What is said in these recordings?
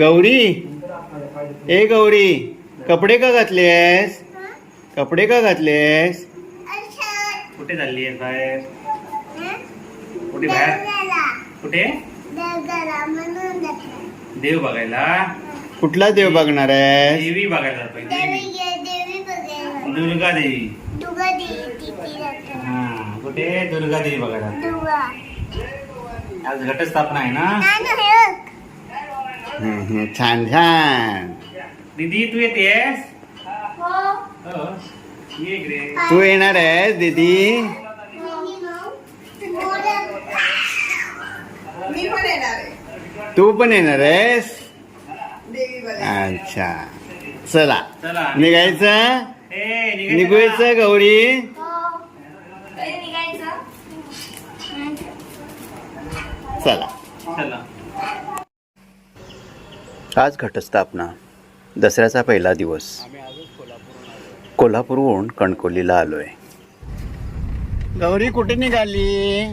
गौरी? ए गौरी कपडे का घातलेस? कपडे का घातलेस? कुठे चालली आहेस बाहेर? कुठे बाहेर? कुठे? देव बघायला? कुठला देव बघणार आहे देवी बघायला दुर्गा देवी. हा कुठे? दुर्गा देवी बघायला. आज घटस्थापना आहे ना? छान छान दीदी तू येतेस हो. ये इकडे. तू येणार आहेस दीदी? मी पण येणार आहे. तू पण येणार आहेस? अच्छा. चला. निघायचं? निघायचं गौरी? चला. आज घटस्थापना. दसऱ्याचा पहिला दिवस. कोल्हापूरहून कणकोलीला आलोय. गौरी कुठे निघाली?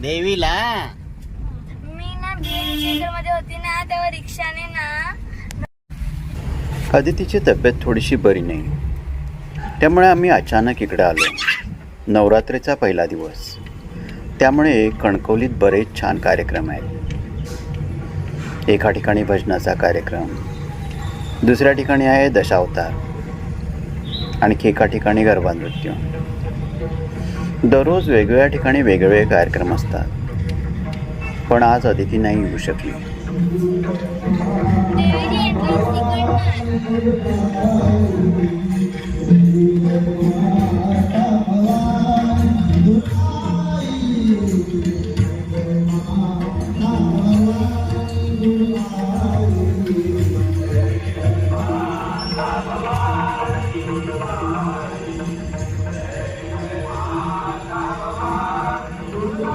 देवीला. मी ना मध्ये होती ना तेव्हा रिक्षाने ना. अदितीची तब्येत थोडीशी बरी नाही. त्यामुळे आम्ही अचानक इकडे आलो नवरात्रीचा पहिला दिवस. त्यामुळे कणकवलीत बरेच छान कार्यक्रम आहेत. एका ठिकाणी भजनाचा कार्यक्रम. दुसऱ्या ठिकाणी आहे दशावतार. आणखी एका ठिकाणी गरबा नृत्य. दररोज वेगवेगळ्या ठिकाणी वेगवेगळे कार्यक्रम असतात. पण आज अदिती नाही येऊ शकली. Thank you.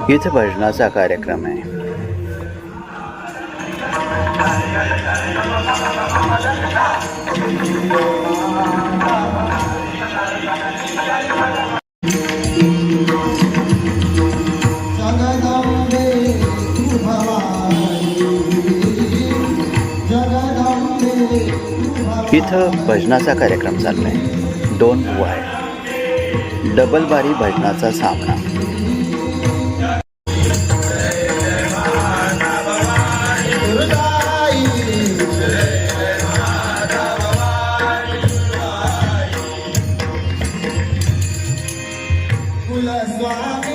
इथे भजनाचा कार्यक्रम आहे. इथं भजनाचा कार्यक्रम चाललाय. दोन वाय. डबल बारी भजनाचा सामना. last night.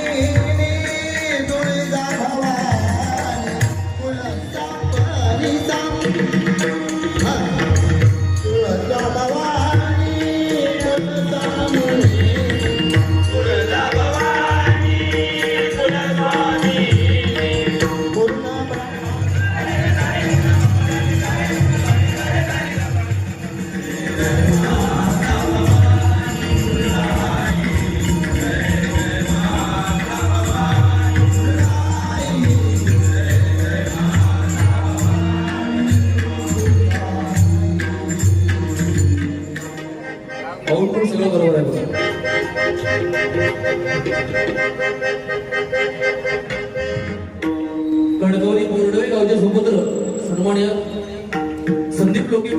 बघा कणकवली बोर्डवे गावचे सुपुत्र सन्मान्य संदीप लोके.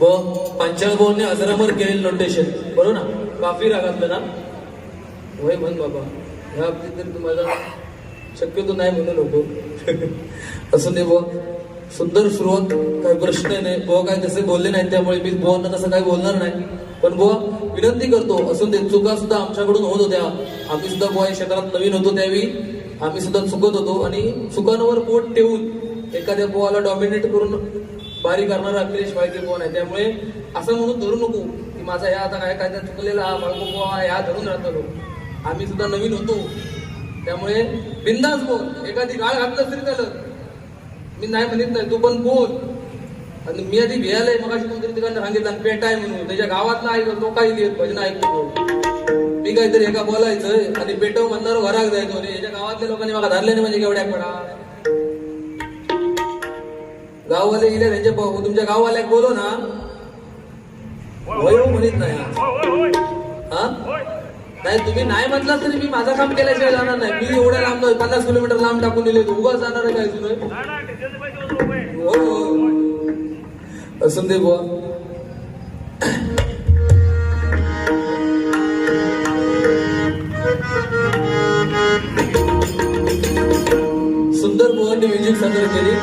व पंचांग बोलने अजरामर केलेलं नोटेशन बरोबर ना? काफी रागातलं ना? होय म्हण बाबा. ह्या बाबतीत तरी तुम्हाला शक्यतो नाही म्हणू नको. असं ते बुवा. सुंदर सुरुवात काही प्रश्न नाही. बुवा काय तसे बोलले नाही त्यामुळे मी बुवांना तसं काही बोलणार नाही. पण बुवा विनंती करतो असून ते चुका सुद्धा आमच्याकडून होत होत्या. आम्ही सुद्धा बुवा या क्षेत्रात नवीन होतो त्यावेळी. आम्ही सुद्धा चुकत होतो आणि चुकांवर पोट ठेवून एखाद्या बुवाला डॉमिनेट करून बारी करणारा अखिलेश वायके बुवा नाही त्यामुळे असं म्हणून धरू नको की माझा या आता काय काय चुकलेला हा बाळको बुवा या धरून राहतो आम्ही सुद्धा नवीन होतो. त्यामुळे बिंदास बोल. एखादी गाळ घातलं तरी झालं मी नाही म्हणत नाही तू पण बोल. आणि मी आधी भियालय मग कोणतरी तिकडनं सांगितलं आणि पेट आहे म्हणून. त्याच्या गावात नाही तो काही लिहित भजन ऐकतो मी काहीतरी एका बोलायचं आणि पेटव म्हणणार घराक जायचो रे. याच्या गावातल्या लोकांनी मला धरले नाही म्हणजे केवढ्या पडा गाववाले गेले त्यांच्या भाऊ- तुमच्या गाववाल्याक बोलो ना. हो म्हणत नाही. हा? नाही तुम्ही नाही म्हटलं तरी मी माझं काम केल्याशिवाय जाणार नाही. मी एवढ्या लांब पन्नास किलोमीटर लांब टाकून दिले उगाच जाणार आहे काय तुम्ही हो. असून दे बुवा. सुंदर मोहनने म्युझिक सादर केली.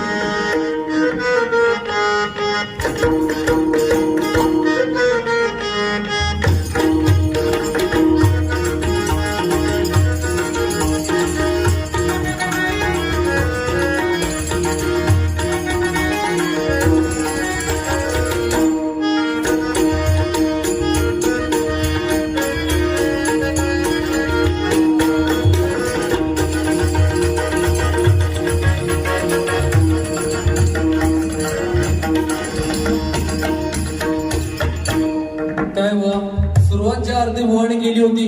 सुरुवात अर्धी केली होती.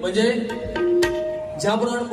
म्हणजे ज्याप्रमाणे